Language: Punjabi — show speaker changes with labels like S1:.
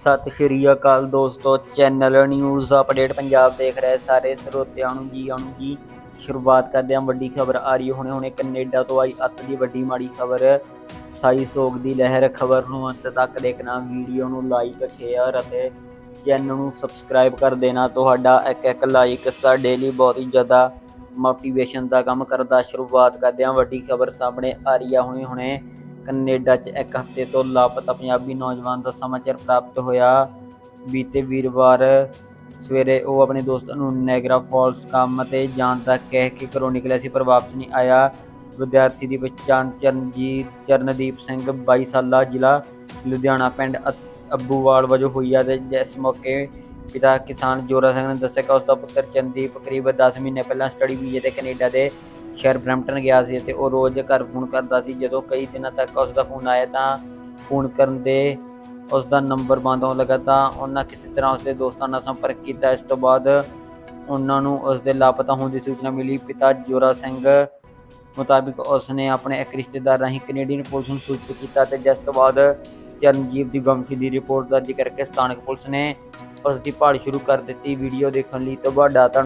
S1: ਸਤਿ ਸ਼੍ਰੀ ਅਕਾਲ ਦੋਸਤੋ, ਚੈਨਲ ਨਿਊਜ਼ ਅਪਡੇਟ ਪੰਜਾਬ ਦੇਖ ਰਹੇ ਸਾਰੇ ਸਰੋਤਿਆਂ ਨੂੰ ਜੀ ਆਇਆਂ ਜੀ। ਸ਼ੁਰੂਆਤ ਕਰਦੇ ਹਾਂ ਵੱਡੀ ਖਬਰ ਆ ਰਹੀ ਹੁਣੇ ਹੁਣੇ ਕੈਨੇਡਾ ਤੋਂ ਆਈ ਅੱਤ ਦੀ ਵੱਡੀ ਮਾੜੀ ਖਬਰ। ਸਾਈ ਸੋਗ ਦੀ ਲਹਿਰ ਖਬਰ ਨੂੰ ਅੰਤ ਤੱਕ ਦੇਖਣਾ, ਵੀਡੀਓ ਨੂੰ ਲਾਈਕ ਸ਼ੇਅਰ ਅਤੇ ਚੈਨਲ ਨੂੰ ਸਬਸਕ੍ਰਾਈਬ ਕਰ ਦੇਣਾ। ਤੁਹਾਡਾ ਇੱਕ ਇੱਕ ਲਾਈਕ ਸਾਡੇ ਲਈ ਬਹੁਤ ਹੀ ਜ਼ਿਆਦਾ ਮੋਟੀਵੇਸ਼ਨ ਦਾ ਕੰਮ ਕਰਦਾ। ਸ਼ੁਰੂਆਤ ਕਰਦੇ ਹਾਂ ਵੱਡੀ ਖਬਰ ਸਾਹਮਣੇ ਆ ਰਹੀ ਆ ਹੁਣੇ ਹੁਣੇ। ਕੈਨੇਡਾ 'ਚ ਇੱਕ ਹਫ਼ਤੇ ਤੋਂ ਲਾਪਤਾ ਪੰਜਾਬੀ ਨੌਜਵਾਨ ਦਾ ਸਮਾਚਾਰ ਪ੍ਰਾਪਤ ਹੋਇਆ। ਬੀਤੇ ਵੀਰਵਾਰ ਸਵੇਰੇ ਉਹ ਆਪਣੇ ਦੋਸਤ ਨੂੰ ਨੈਗਰਾ ਫਾਲਸ ਕੰਮ ਤੇ ਜਾਣ ਦਾ ਕਹਿ ਕੇ ਘਰੋਂ ਨਿਕਲਿਆ ਸੀ, ਪਰ ਵਾਪਸ ਨਹੀਂ ਆਇਆ। ਵਿਦਿਆਰਥੀ ਦੀ ਪਛਾਣ ਚਰਨਜੀਤ, ਚਰਨਦੀਪ ਸਿੰਘ 22 ਸਾਲਾ, ਜ਼ਿਲ੍ਹਾ ਲੁਧਿਆਣਾ ਪਿੰਡ ਅ- ਅੱਬੂਵਾਲ ਵਜੋਂ ਹੋਈ ਆ ਤੇ ਜਿਸ ਮੌਕੇ ਪਿਤਾ ਕਿਸਾਨ ਜੋਰਾ ਸਿੰਘ ਨੇ ਦੱਸਿਆ ਕਿ ਉਸ ਦਾ ਪੁੱਤਰ ਚੰਦੀਪ ਕਰੀਬ 10 ਮਹੀਨੇ ਪਹਿਲਾਂ ਸਟੱਡੀ ਵੀਜ਼ੇ ਤੇ ਕੈਨੇਡਾ ਦੇ ਸ਼ਹਿਰ ਬਰੈਂਪਟਨ ਗਿਆ ਸੀ ਤੇ ਉਹ ਰੋਜ਼ ਘਰ ਫੋਨ ਕਰਦਾ ਸੀ। ਜਦੋਂ ਕਈ ਦਿਨਾਂ ਤੱਕ ਉਸ ਦਾ ਫੋਨ ਆਇਆ ਤਾਂ ਫੋਨ ਕਰਨ ਦੇ ਉਸ ਦਾ ਨੰਬਰ ਬੰਦ ਹੋਣ ਲੱਗਾ ਤਾਂ ਉਹਨਾਂ ਕਿਸੇ ਤਰ੍ਹਾਂ ਉਸਦੇ ਦੋਸਤਾਂ ਨਾਲ ਸੰਪਰਕ ਕੀਤਾ। ਇਸ ਤੋਂ ਬਾਅਦ ਉਹਨਾਂ ਨੂੰ ਉਸ ਦੇ ਲਾਪਤਾ ਹੋਣ ਦੀ ਸੂਚਨਾ ਮਿਲੀ। ਪਿਤਾ ਜੋਰਾ ਸਿੰਘ ਮੁਤਾਬਿਕ ਉਸ ਨੇ ਆਪਣੇ ਇੱਕ ਰਿਸ਼ਤੇਦਾਰ ਰਾਹੀਂ ਕੈਨੇਡੀਅਨ ਪੁਲਿਸ ਨੂੰ ਸੂਚਿਤ ਕੀਤਾ ਤੇ ਜਿਸ ਤੋਂ ਬਾਅਦ ਚਰਨਜੀਤ ਦੀ ਗੁੰਮਸ਼ੁਦਗੀ ਦੀ ਰਿਪੋਰਟ ਦਰਜ ਕਰਕੇ ਸਥਾਨਕ ਪੁਲਿਸ ਨੇ ਉਸ ਦੀ ਭਾਲ ਸ਼ੁਰੂ ਕਰ ਦਿੱਤੀ। ਵੀਡੀਓ ਦੇਖਣ ਲਈ ਤੁਹਾਡਾ ਧੰਨ-